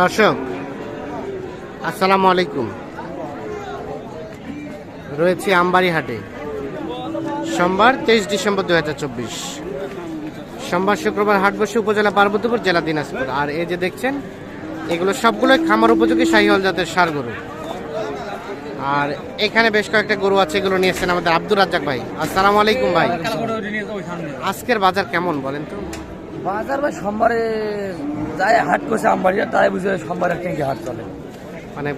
দর্শক আসসালামু আলাইকুম। রয়েছি আমবাড়ি হাটে সোমবার তেইশ ডিসেম্বর দু হাজার চব্বিশ। সোমবার শুক্রবার হাট বসে উপজেলা পার্বতীপুর জেলা দিনাজপুর। আর এই যে দেখছেন এগুলো সবগুলোই খামার উপযোগী শাহিওয়াল জাতের সার গরু। আর এখানে বেশ কয়েকটা গরু আছে এগুলো নিয়েছেন আমাদের আব্দুর রাজ্জাক ভাই। আসসালামু আলাইকুম ভাই। আজকের বাজার কেমন বলেন তো? বাজার ভাই সোমবারে যাই হাট করছে আমবাড়িয়া তাই বুঝে সোমবার একটা কি হাট চলে। মানে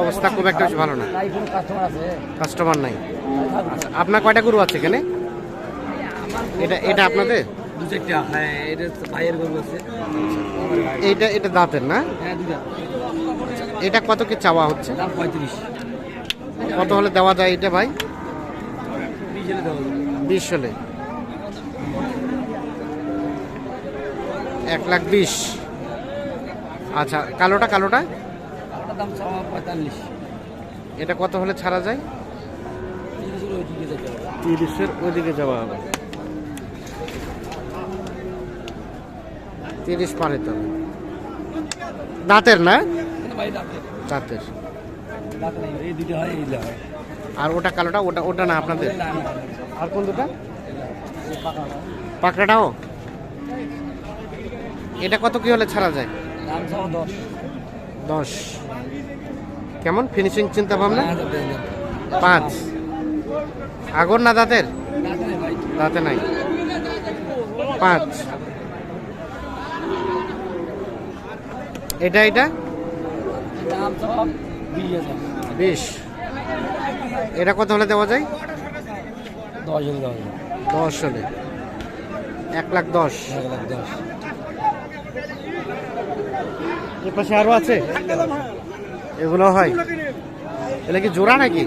অবস্থা খুব একটা বেশি ভালো না। কাস্টমার আছে? কাস্টমার নাই। আচ্ছা, আপনার কয়টা গরু আছে এখানে? এটা এটা আপনাদের? হ্যাঁ এটা এটা দাঁতের না? হ্যাঁ এটা কত কি চাওয়া হচ্ছে? পঁয়ত্রিশ। কত হলে দেওয়া যায় এটা ভাই? বিশ হলে দেওয়া যাবে। বিশ হলে এক লাখ বিশ। আচ্ছা কালোটা কালোটা? ওটার দাম পঁয়তাল্লিশ। এটা কত হলে ছাড়া যায়? তিরিশের ওইদিকে যাওয়া হবে। তিরিশ পারে তো। দাঁতের না? দাঁতের। আর ওটা কালোটা ওটা ওটা না আপনাদের? আর কোন দুটা পাকড়াটাও? এটা কত কি হলে ছাড়া যায়? দশ। কেমন? ফিনিশিং চিন্তা ভাবনা? পাঁচ দেন। পাঁচ। আগর না দাঁতের? দাঁতে নাই পাঁচ। এটা এটা? বিশ এটা কত হলে দেওয়া যায়? দশ হলে দশ হলে। এক লাখ দশ। এক লাখ দশ। এ পাশে আরও আছে। এগুলো হয়। এটা কি জোড়া নাকি?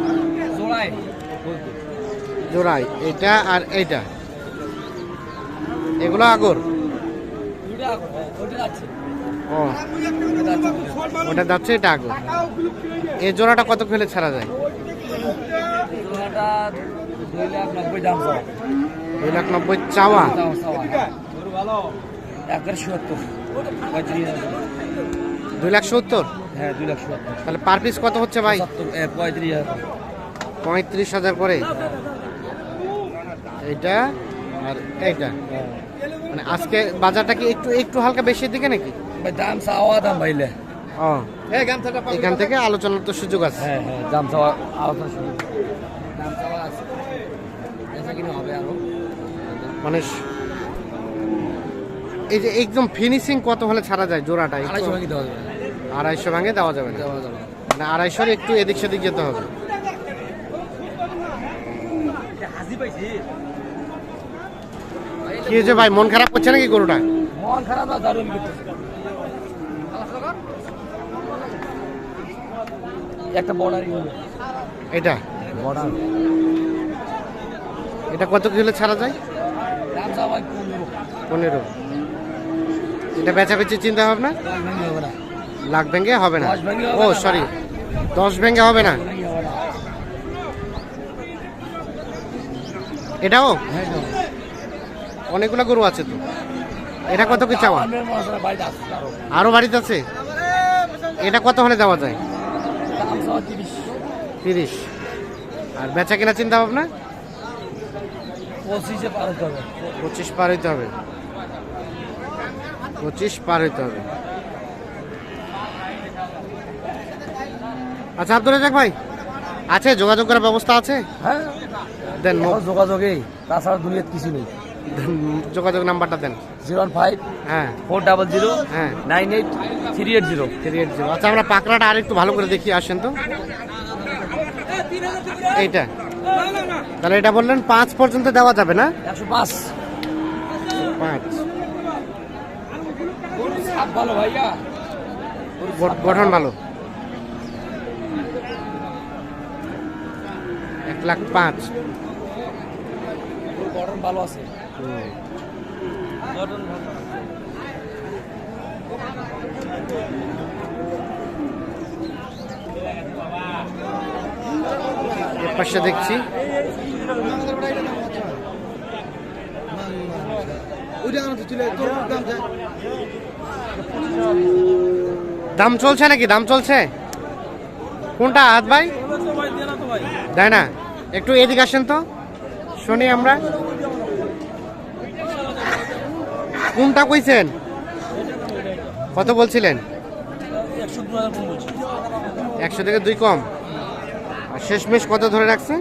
জোড়াই এটা আর এইটা। এগুলো আগর? যাচ্ছে। ও। ওটা যাচ্ছে এটা আগর। এই জোড়াটা কত খেলে ছাড়া যায়? দুই লাখ নব্বই চাওয়া। চাওয়া। একের সত্তর দুই লাখ সত্তর? হ্যাঁ দুই লাখ সত্তর। তাহলে পার পিস কত হচ্ছে ভাই? পঁয়ত্রিশ হাজার। পঁয়ত্রিশ হাজার করে? এইটা আর এইটা? মানে আজকে বাজারটা কি একটু একটু হালকা বেশির দিকে নাকি? ভাই দাম চাওয়া দাম ভাইলে। ও। এখান থেকে আলোচনার তো সুযোগ আছে। হ্যাঁ হ্যাঁ দাম চাওয়া আলোচনা শুরু দাম চাওয়া আছে। হবে আরও। মানে এই যে একদম ফিনিশিং কত হলে ছাড়া যায় জোড়াটা? আড়াইশো দেওয়া যাবে আড়াইশো ভাঙে দেওয়া যাবে না। দেওয়া যাবে মানে আড়াইশোর একটু এদিক সেদিক যেতে হবে। কি হয়েছে ভাই মন খারাপ করছে নাকি গরুটা? মন খারাপ না দারুণ করতেছে একটা বর্ডার এটা? বর্ডার। এটা কত কি হলে ছাড়া যায়? পনেরো। এটা বেচা বেচি চিন্তা ভাবনা লাখ ভেঙে হবে না? ও সরি দশ ভেঙে হবে না? এটাও? অনেকগুলো গরু আছে তো। এটা কত কি চাওয়া? আরও বাড়িতে আছে? এটা কত হলে দেওয়া যায়? তিরিশ। আর বেচা কেনা চিন্তা ভাবনা? পঁচিশ পার হইতে হবে। পঁচিশ পার হইতে হবে। আচ্ছা আব্দুল রাজাক ভাই আছে যোগাযোগ করার ব্যবস্থা আছে? হ্যাঁ। দেন যোগাযোগেই তাছাড়া দুনিয়ার কিছু নেই। যোগাযোগ নাম্বারটা দেন। জিরো ওয়ান ফাইভ হ্যাঁ। ফোর ডাবল জিরো হ্যাঁ। Nine eight three eight zero. Three eight zero. আচ্ছা আমরা পাকড়াটা আর একটু ভালো করে দেখি আসেন তো। এইটা। তাহলে এটা বললেন পাঁচ পর্যন্ত দেওয়া যাবে না? একশো পাঁচ। পাঁচ। গঠন ভালো। এক লাখ পাঁচ। গঠন ভালো আছে? পাশে দেখছি। দাম চলছে নাকি? দাম চলছে? কোনটা হাত ভাই? দেয় না একটু এদিকে আসেন তো। শুনি আমরা। কোনটা কইছেন? কত বলছিলেন? একশো থেকে দুই কম। আর শেষমেশ কত ধরে রাখছেন?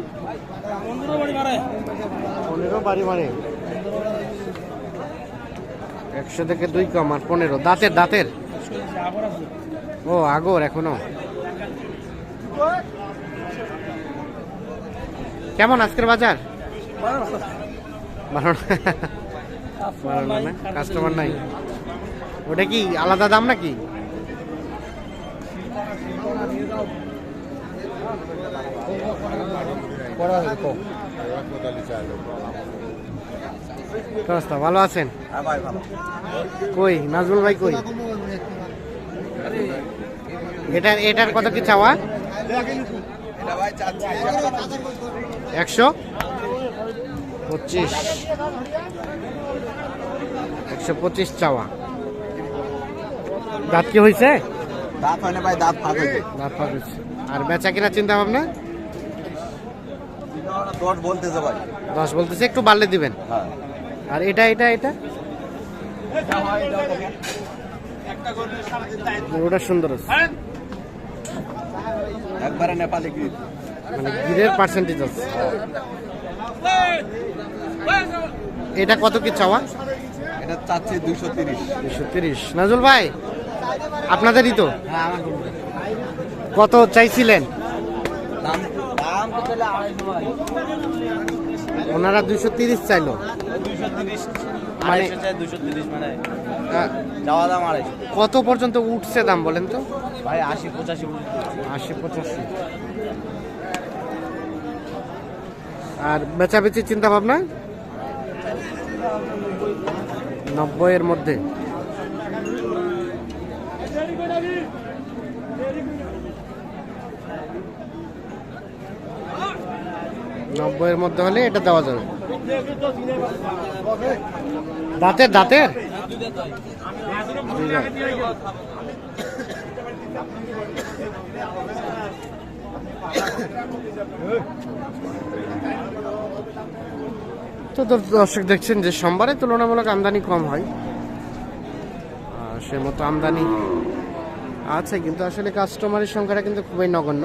পনেরো বাড়ি একশো থেকে দুই কম আর পনেরো। দাঁতের দাঁতের? ও, আগর এখনও। কেমন আজকের বাজার? ভালো। ভালো না? কাস্টমার নাই ওটা কি আলাদা দাম নাকি? ভালো আছেন? কই? নাজমুল ভাই কই? এটার এটার কত কি চাওয়া? একশো পঁচিশ। একশো পঁচিশ চাওয়া। দাঁত কি হয়েছে? দাঁত হয় না ভাই দাঁত ফাঁক হয়েছে। দাঁত ফাঁক হয়েছে। আর বেচা কিনা চিন্তা ভাবনা? দশ বলতেছে ভাই। দশ বলতেছে একটু বাড়লে দিবেন। হ্যাঁ। আর এটা এটা এটা? ওটা সুন্দর আছে। একবারে নেপালি গির মানে গিরের পার্সেন্টেজ আছে। এটা কত কি চাওয়া? এটা চাচ্ছি দুইশো তিরিশ। দুশো তিরিশ। নাজুল ভাই আপনাদেরই তো? কত চাইছিলেন? ওনারা দুশো তিরিশ চাইলো। মানে- যাওয়া দাম আড়াইশো। কত পর্যন্ত উঠছে দাম বলেন তো? ভাই আশি পঁচাশি আশি পঁচাশি। আর বেচাবেচির চিন্তা ভাবনা নব্বই এর মধ্যে। নব্বই এর মধ্যে হলে এটা দেওয়া যাবে। দাঁতের দাঁতের? তো দর- দর্শক দেখছেন যে সোমবারে তুলনামূলক আমদানি কম হয়। সে মতো আমদানি আছে, কিন্তু আসলে কাস্টমারের সংখ্যাটা কিন্তু খুবই নগণ্য।